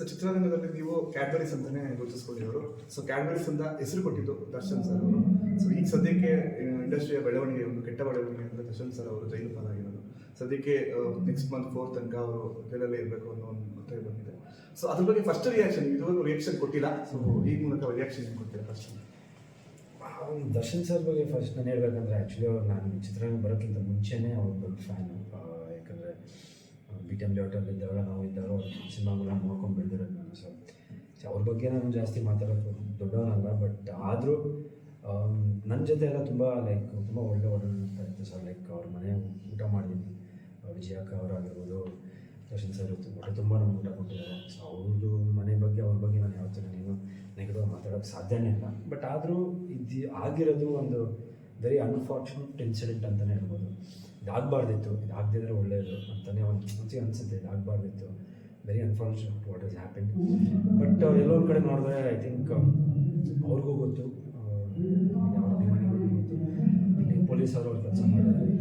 So ಚಿತ್ರರಂಗದಲ್ಲಿ ನೀವು Cadbury's ಅಂತಾನೆ ಗುರುತಿಸ್ಕೊಂಡಿರೋರು. ಸೊ ಕ್ಯಾಡ್ಬರೀಸ್ ಅಂತ ಹೆಸರು ಕೊಟ್ಟಿದ್ದು ದರ್ಶನ್ ಸರ್ ಅವರು. ಸೊ ಈಗ ಸದ್ಯಕ್ಕೆ ಇಂಡಸ್ಟ್ರಿಯ ಬೆಳವಣಿಗೆ, ಒಂದು ಕೆಟ್ಟ ಬೆಳವಣಿಗೆ ಅಂತ ದರ್ಶನ್ ಸರ್ ಅವರು ಜೈಲು ಪಾಲಾಗಿರೋದು. ಸದ್ಯಕ್ಕೆ ನೆಕ್ಸ್ಟ್ ಮಂತ್ ಫೋರ್ ತನಕ ಅವರು ಜೈಲಲ್ಲೇ ಇರಬೇಕು ಅನ್ನೋ ಒಂದು ಒತ್ತಾಯ ಬಂದಿದೆ. ಸೊ ಅದ್ರ ಬಗ್ಗೆ ಫಸ್ಟ್ ರಿಯಾಕ್ಷನ್ ಇದುವರೆಗೂ ರಿಯಾಕ್ಷನ್ ಕೊಟ್ಟಿಲ್ಲ. ಸೊ ಈ ಮೂಲಕ ರಿಯಾಕ್ಷನ್ ಕೊಟ್ಟಿಲ್ಲ ಫಸ್ಟ್ ದರ್ಶನ್ ಸರ್ ಬಗ್ಗೆ ಫಸ್ಟ್ ನಾನು ಹೇಳ್ಬೇಕಂದ್ರೆ ಆ್ಯಕ್ಚುಲಿ ಅವ್ರು ನಾನು ಚಿತ್ರರಂಗ ಬರೋಕ್ಕಿಂತ ಮುಂಚೆನೇ ಅವ್ರ ದೊಡ್ಡ ಫ್ಯಾನು ಬಿ ಟಿ ಎಂ ಲೇಔಟಲ್ಲಿ ಇದ್ದಾಗ ನಾವು ಇದ್ದಾರೋ ಸಿನಿಮಾಗಳನ್ನ ನೋಡ್ಕೊಂಡು ಬೆಳೆದಿರೋದು ನಾನು. ಸೊ ಸೊ ಅವ್ರ ಬಗ್ಗೆ ನಾನು ಜಾಸ್ತಿ ಮಾತಾಡೋದು ದೊಡ್ಡವನಲ್ಲ ಬಟ್ ಆದರೂ ನನ್ನ ಜೊತೆ ಎಲ್ಲ ತುಂಬ ಲೈಕ್ ತುಂಬ ಒಳ್ಳೆ ಒಡನಾಟ ಇತ್ತು ಸರ್. ಲೈಕ್ ಅವ್ರ ಮನೆ ಊಟ ಮಾಡಿದ್ದೀನಿ ವಿಜಯಕ್ಕ ಅವರಾಗಿರ್ಬೋದು, ದರ್ಶನ್ ಸರ್ ಹೊಟ್ಟೆ ತುಂಬ ನಮ್ಗೆ ಊಟ ಕೊಟ್ಟಿದ್ದಾರೆ. ಸೊ ಅವ್ರದ್ದು ಮನೆ ಬಗ್ಗೆ, ಅವ್ರ ಬಗ್ಗೆ ನಾನು ಯಾವತ್ತೂ ನೀನು ನೆಗೆಟಿವ್ ಮಾತಾಡೋಕ್ಕೆ ಸಾಧ್ಯನೇ ಇಲ್ಲ. ಬಟ್ ಆದರೂ, ಇದು ಆಗಿರೋದು ಒಂದು ವೆರಿ ಅನ್ಫಾರ್ಚುನೇಟ್ ಇನ್ಸಿಡೆಂಟ್ ಅಂತಲೇ ಹೇಳ್ಬೋದು. ಇದಾಗಬಾರ್ದಿತ್ತು, ಇದಾಗದಿದ್ರೆ ಒಳ್ಳೆಯದು ಅಂತಲೇ ಒಂದು ಮುಂಚೆ ಅನಿಸುತ್ತೆ, ಇದಾಗಬಾರ್ದಿತ್ತು. Very unfortunate what is happen but ಎಲ್ಲೋ ಕಡೆ ನೋಡಿದ್ರೆ ಐ ಥಿಂಕ್ ಅವ್ರಿಗೂ ಗೊತ್ತು ಅಭಿಮಾನಿಗಳಿಗೂ ಗೊತ್ತು. ಇಲ್ಲಿ ಪೊಲೀಸರು ಅವ್ರ ಕೆಲಸ ಮಾಡಿದ್ದಾರೆ.